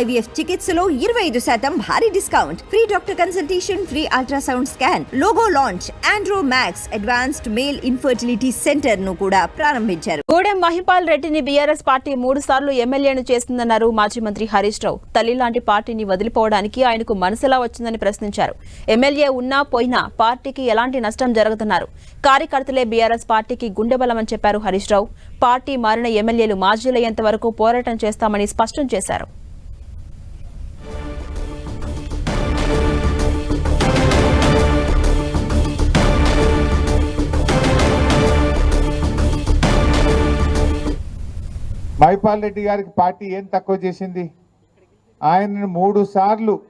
IVF చికిత్సలో ఇరవై ఐదు శాతం భారీ discount. Free doctor consultation free ultrasound scan logo launch Andro Max advanced male infertility సెంటర్ను కూడా ప్రారంభించారు. గూడెం మహిపాల్ రెడ్డిని బీఆర్ఎస్ పార్టీ మూడు సార్లు ఎమ్మెల్యేను చేస్తుందన్నారు మాజీ మంత్రి హరీష్ రావు. తల్లి లాంటి పార్టీని వదిలిపోవడానికి ఆయనకు మనసులా వచ్చిందని ప్రశ్నించారు. ఎమ్మెల్యే ఉన్నా పోయినా పార్టీకి ఎలాంటి నష్టం జరుగుతున్నారు కార్యకర్తలే బీఆర్ఎస్ పార్టీకి గుండెబలమని చెప్పారు హరీష్ రావు. పార్టీ మారిన ఎమ్మెల్యేలు మాజీలయ్యేంత వరకు పోరాటం చేస్తామని స్పష్టం చేశారు. మైపాల్ రెడ్డి గారికి పార్టీ ఏం తక్కువ చేసింది? ఆయనను మూడు సార్లు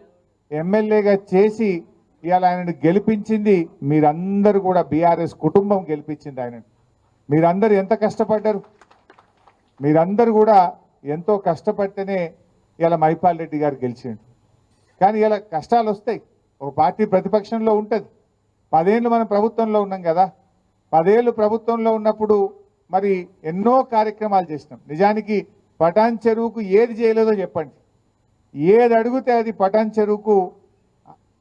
ఎమ్మెల్యేగా చేసి ఇవాళ ఆయనను గెలిపించింది. మీరందరూ కూడా బీఆర్ఎస్ కుటుంబం గెలిపించింది ఆయనను. మీరందరూ ఎంత కష్టపడ్డారు? మీరందరూ కూడా ఎంతో కష్టపడితేనే ఇలా మైపాల్ రెడ్డి గారు గెలిచిండు. కానీ ఇలా కష్టాలు వస్తాయి ఒక పార్టీ ప్రతిపక్షంలో ఉంటుంది. పదేళ్ళు మనం ప్రభుత్వంలో ఉన్నాం కదా. పదేళ్ళు ప్రభుత్వంలో ఉన్నప్పుడు మరి ఎన్నో కార్యక్రమాలు చేసినాం. నిజానికి పటాన్ చెరువుకు ఏది చేయలేదో చెప్పండి. ఏది అడిగితే అది పటాన్ చెరువుకు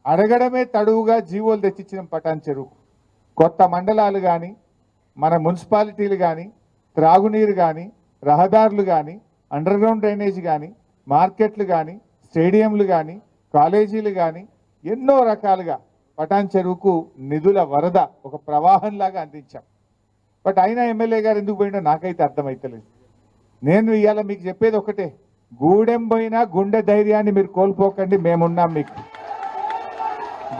అడగడమే తడువుగా జీవోలు తెచ్చిచ్చినాం పటాన్ చెరువుకు. కొత్త మండలాలు కానీ మన మున్సిపాలిటీలు కానీ త్రాగునీరు కానీ రహదారులు కానీ అండర్ గ్రౌండ్ డ్రైనేజ్ కానీ మార్కెట్లు కానీ స్టేడియంలు కానీ కాలేజీలు కానీ ఎన్నో రకాలుగా పటాన్ చెరువుకు నిధుల వరద ఒక ప్రవాహంలాగా అందించాం. బట్ అయినా ఎమ్మెల్యే గారు ఎందుకు పోయిండో నాకైతే అర్థమైతలేదు. నేను ఇవాళ మీకు చెప్పేది ఒకటే గూడెం పోయినా గుండె ధైర్యాన్ని మీరు కోల్పోకండి మేమున్నాం మీకు.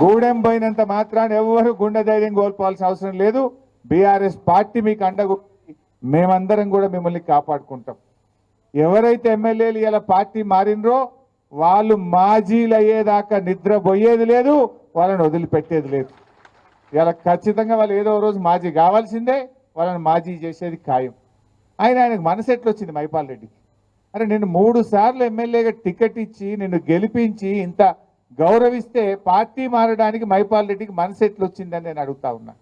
గూడెం పోయినంత మాత్రాన్ని ఎవరు గుండె ధైర్యం కోల్పోవాల్సిన అవసరం లేదు. బీఆర్ఎస్ పార్టీ మీకు అండగు మేమందరం కూడా మిమ్మల్ని కాపాడుకుంటాం. ఎవరైతే ఎమ్మెల్యేలు ఇలా పార్టీ మారినరో వాళ్ళు మాజీలు అయ్యేదాకా నిద్రపోయేది లేదు వాళ్ళని వదిలిపెట్టేది లేదు. ఇలా ఖచ్చితంగా వాళ్ళు ఏదో రోజు మాజీ కావాల్సిందే. వాళ్ళని మాజీ చేసేది ఖాయం. ఆయన ఆయనకు మనసు ఎట్లొచ్చింది మైపాల్ రెడ్డికి? అరే నేను మూడు సార్లు ఎమ్మెల్యేగా టికెట్ ఇచ్చి నిన్ను గెలిపించి ఇంత గౌరవిస్తే పార్టీ మారడానికి మైపాల్ రెడ్డికి మనసు ఎట్లొచ్చిందని నేను అడుగుతా ఉన్నా.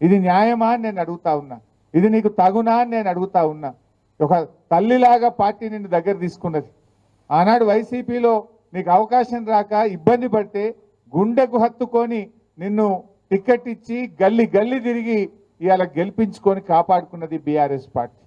ఇది న్యాయమా అని నేను అడుగుతా ఉన్నా. ఇది నీకు తగునా అని నేను అడుగుతా ఉన్నా. ఒక తల్లిలాగా పార్టీ నిన్ను దగ్గర తీసుకున్నది. ఆనాడు వైసీపీలో నీకు అవకాశం రాక ఇబ్బంది పడితే గుండెకు హత్తుకొని నిన్ను టికెట్ ఇచ్చి గల్లి గల్లి తిరిగి ఇవాళ గెలిపించుకొని కాపాడుకున్నది బీఆర్ఎస్ పార్టీ.